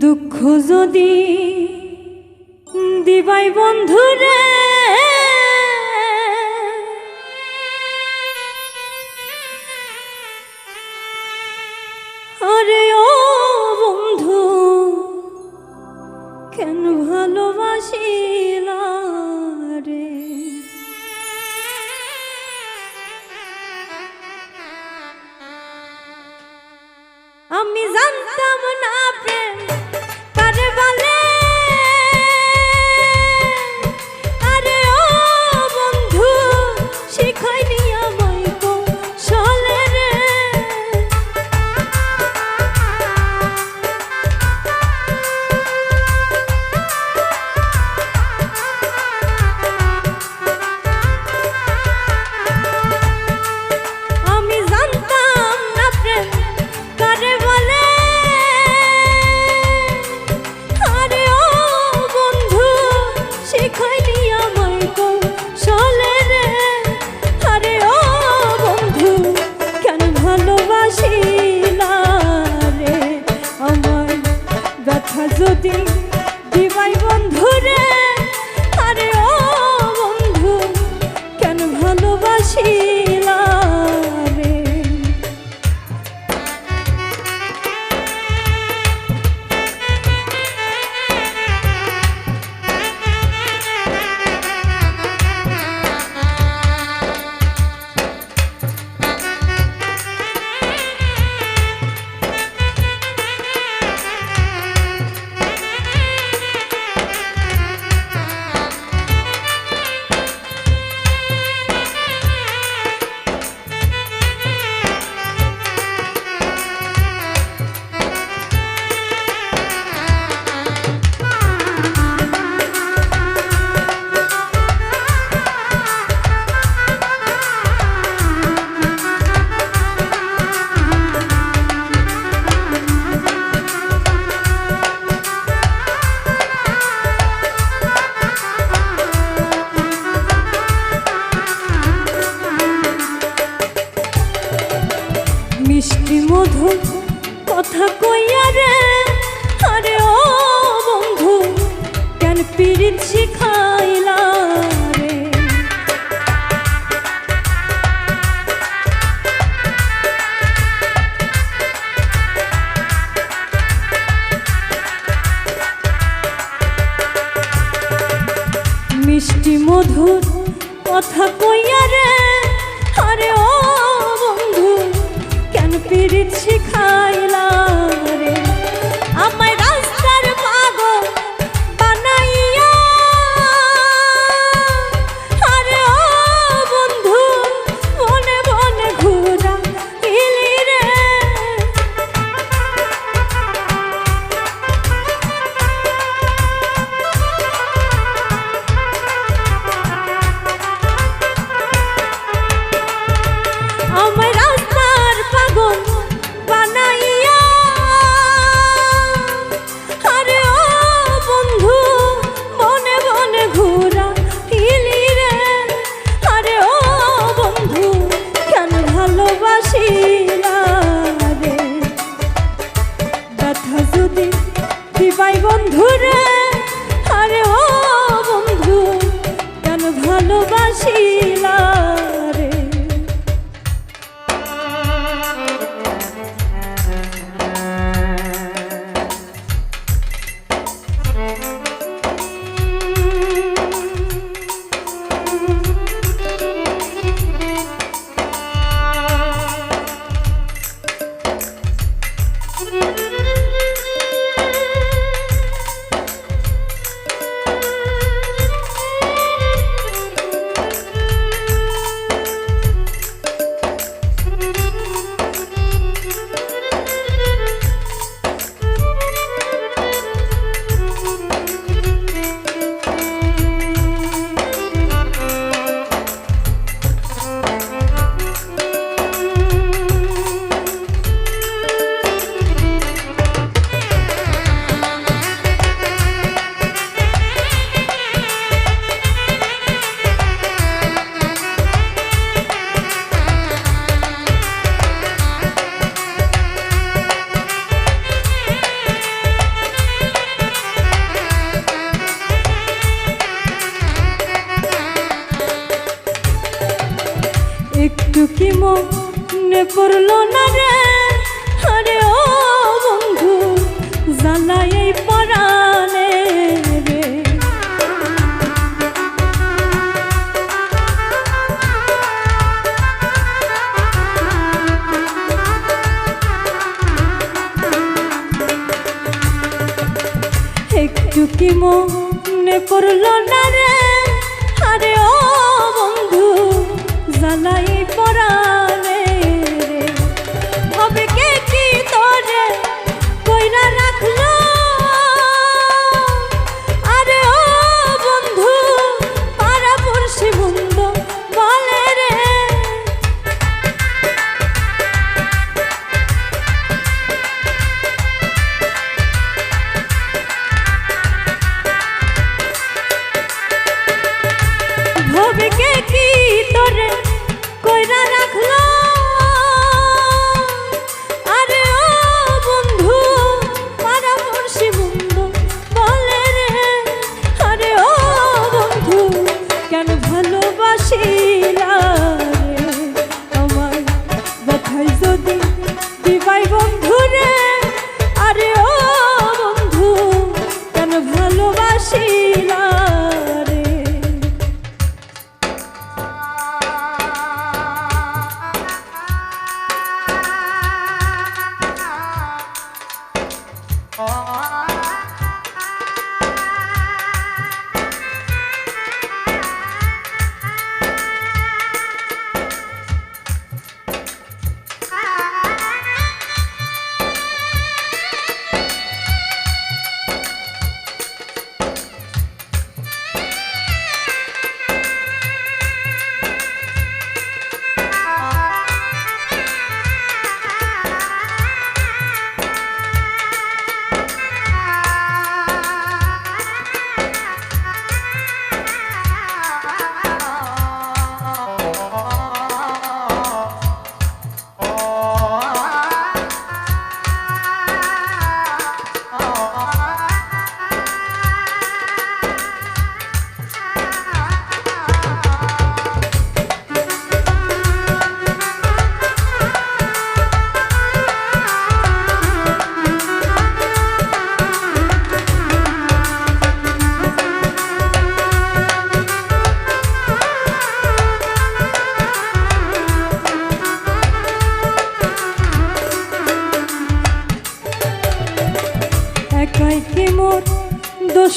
দুঃখ যদি দিবাই বন্ধুরে た。と মনে করল না রে। আরে ও বন্ধু জ্বালাই এই পরাণে রে। একটু কি মনে করল না রে? 아.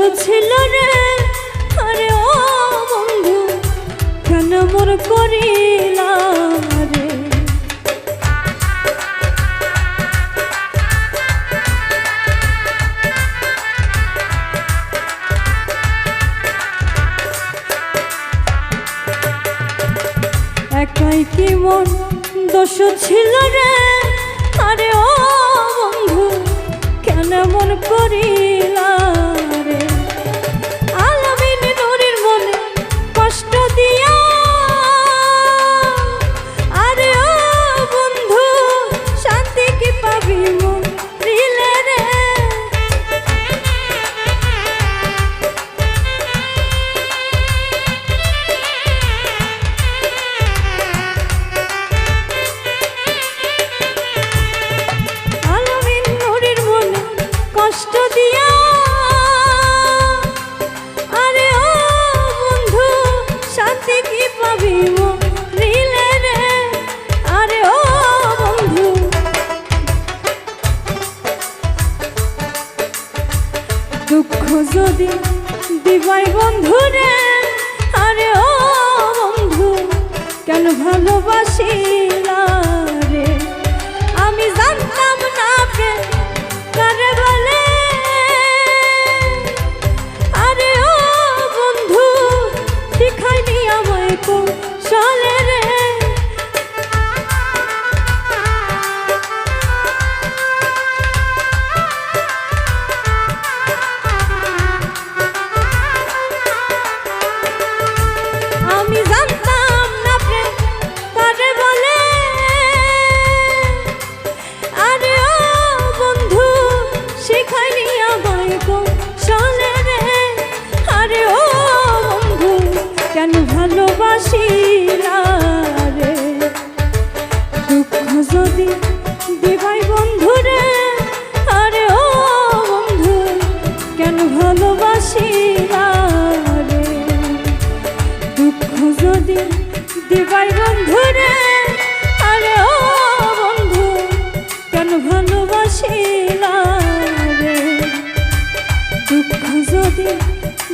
আশা ছিল রে। আরে ও বন্ধু, কেন মোর করিলাম রে? একাই কি মন দোষ ছিল রে?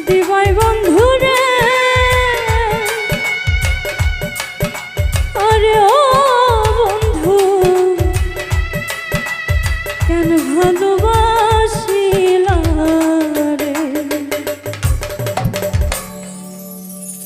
দিবাইব